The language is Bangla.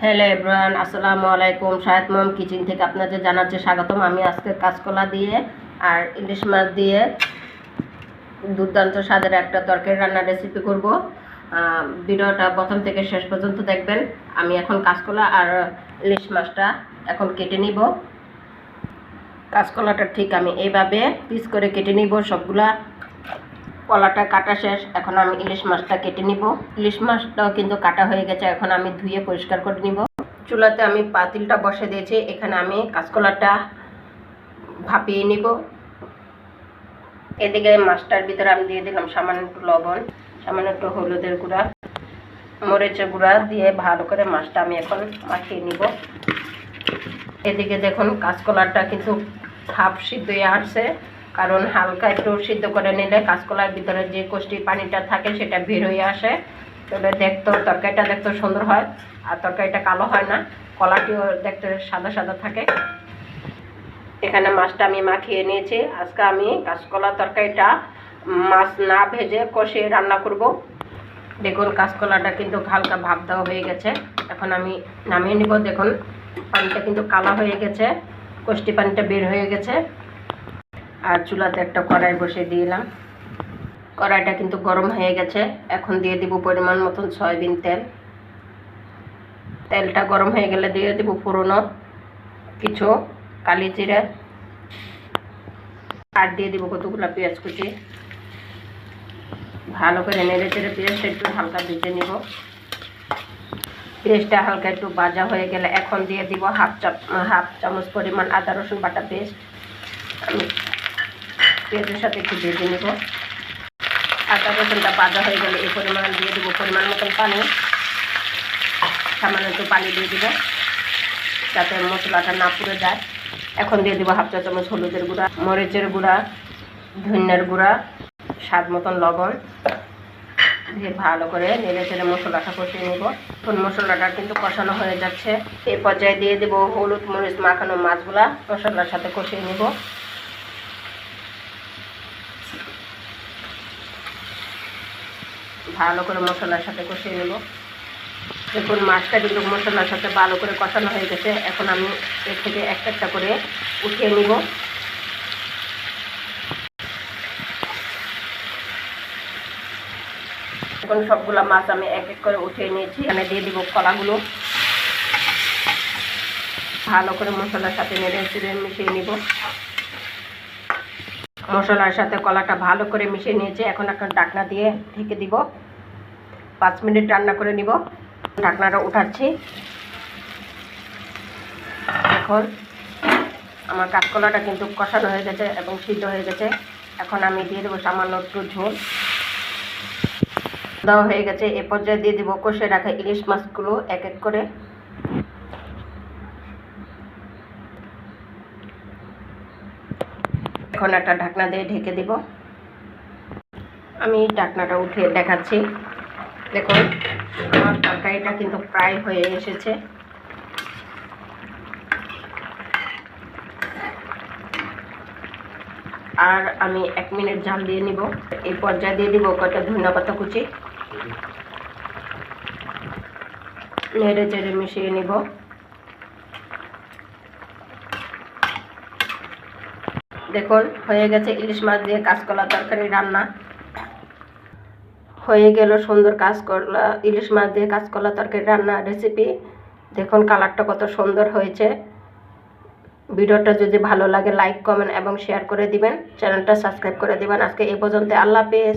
হ্যালো এভরান আসসালামু আলাইকুম। শাহেদ মোম কিচেন থেকে আপনাদের জানাচ্ছি স্বাগতম। আমি আজকে কাঁচকলা দিয়ে আর ইলিশ মাছ দিয়ে দুর্দান্ত স্বাদের একটা তরকারি রান্নার রেসিপি করব। ভিডিওটা প্রথম থেকে শেষ পর্যন্ত দেখবেন। আমি এখন কাঁচকলা আর ইলিশ মাছটা এখন কেটে নিব। কাঁচকলাটা ঠিক আমি এইভাবে পিস করে কেটে নিব। সবগুলা কলাটা কাটা শেষ, এখন আমি ইলিশ মাছটা কেটে নিব। ইলিশ মাছটাও কিন্তু কাটা হয়ে গেছে, এখন আমি ধুয়ে পরিষ্কার করে নিব। চুলাতে আমি পাতিলটা বসে দিয়েছি, এখানে আমি কাঁচকলাটা ভাপিয়ে নিব। এদিকে মাছটার ভিতরে আমি দিয়ে দিলাম সামান্য একটু লবণ, সামান্য একটু হলুদের গুঁড়া, মরিচের গুঁড়া দিয়ে ভালো করে মাছটা আমি এখন মাখিয়ে নিব। এদিকে দেখুন কাঁচকলাটা কিন্তু হাফ সিদ্ধ আসছে। কারণ হালকা একটু সিদ্ধ করে নিলে কাঁচকলার ভিতরে যে কষ্টি পানিটা থাকে সেটা বের হয়ে আসে। তাহলে দেখতো তরকারিটা দেখতে সুন্দর হয়, আর তরকারিটা কালো হয় না, কলাটিও দেখতে সাদা সাদা থাকে। এখানে মাছটা আমি মাখিয়ে নিয়েছি। আজকে আমি কাঁচকলা তরকারিটা মাছ না ভেজে কষিয়ে রান্না করব। দেখুন কাঁচকলাটা কিন্তু হালকা ভাব দেওয়া হয়ে গেছে। এখন আমি নামিয়ে নিব। দেখুন পানিটা কিন্তু কালা হয়ে গেছে, কষ্টি পানিটা বের হয়ে গেছে। আর চুলাতে একটা কড়াই বসিয়ে দিলাম। কড়াইটা কিন্তু গরম হয়ে গেছে। এখন দিয়ে দিব পরিমাণ মতন সয়াবিন তেল। তেলটা গরম হয়ে গেলে দিয়ে দিব পুরনো কিছু কালি জিরে। আর দিয়ে দিব কতগুলো পেঁয়াজ কুচি। ভালো করে নেড়ে চেড়ে পেঁয়াজটা একটু হালকা ভেজে নিব। পেঁয়াজটা হালকা একটু ভাজা হয়ে গেলে এখন দিয়ে দিব হাফ চাপ হাফ চামচ পরিমাণ আদা রসুন বাটা পেস্ট। আমি পেঁয়াজের সাথে একটু ভেজে নেব। আদা রসুনটা ভাজা হয়ে গেলে এই পরিমাণ দিয়ে দেবো পরিমাণ মতন পানি। সামান্য একটু পানি দিয়ে দিব, যাতে মশলাটা না পুড়ে যায়। এখন দিয়ে দেবো হাফ চা চামচ হলুদের গুঁড়া, মরিচের গুঁড়া, ধনিয়ার গুঁড়া, স্বাদ মতন লবণ। দিয়ে ভালো করে নেড়ে চেড়ে মশলাটা কষিয়ে নেব। এখন মশলাটা কিন্তু কষানো হয়ে যাচ্ছে। এই পর্যায়ে দিয়ে দেবো হলুদ মরিচ মাখানো মাছগুলা। মশলার সাথে কষিয়ে নেব। ভালো করে মশলার সাথে কষিয়ে নেব। দেখুন, মাছটা কিন্তু মশলার সাথে ভালো করে কষানো হয়ে গেছে। এখন আমি এর থেকে একটা একটা করে উঠিয়ে নিব। এখন সবগুলো মাছ আমি এক এক করে উঠিয়ে নিয়েছি। এখানে দিয়ে দিব কলাগুলো। ভালো করে মশলার সাথে নেড়ে চেড়ে মিশিয়ে নিব। মশলার সাথে কলাটা ভালো করে মিশিয়ে নিয়েছি। এখন একটা ডাকনা দিয়ে ঢেকে দিব। পাঁচ মিনিট রান্না করে নিব। ঢাকনাটা উঠাচ্ছি। এখন আমার কাঁচকলাটা কিন্তু কষানো হয়ে গেছে এবং সিদ্ধ হয়ে গেছে। এখন আমি দিয়ে দেবো সামান্য একটু ঝোল। দেওয়া হয়ে গেছে। এ পর্যায়ে দিয়ে দেবো কষে রাখা ইলিশ মাছগুলো এক এক করে। এখন একটা ঢাকনা দিয়ে ঢেকে দিব। আমি ঢাকনাটা উঠিয়ে দেখাচ্ছি। দেখুন আমার তরকারিটা কিন্তু প্রায় হয়ে এসেছে। আর আমি এক মিনিট জাল দিয়ে নিব। এই পর্যায়ে দিয়ে দিব কটা ধনিয়া পাতা কুচি। নেড়ে চেড়ে মিশিয়ে নিব। দেখুন, হয়ে গেছে ইলিশ মাছ দিয়ে কাঁচকলা তরকারি রান্না। হয়ে গেল, সুন্দর কাঁচকলা ইলিশ মাছ দিয়ে কাঁচকলা তরকারি, রান্না রেসিপি দেখুন কালারটা কত সুন্দর হয়েছে। ভিডিওটা যদি ভালো লাগে লাইক কমেন্ট এবং শেয়ার করে দিবেন। চ্যানেলটা সাবস্ক্রাইব করে দিবেন। আজকে এই পর্যন্ত আল্লাহ হাফেজ।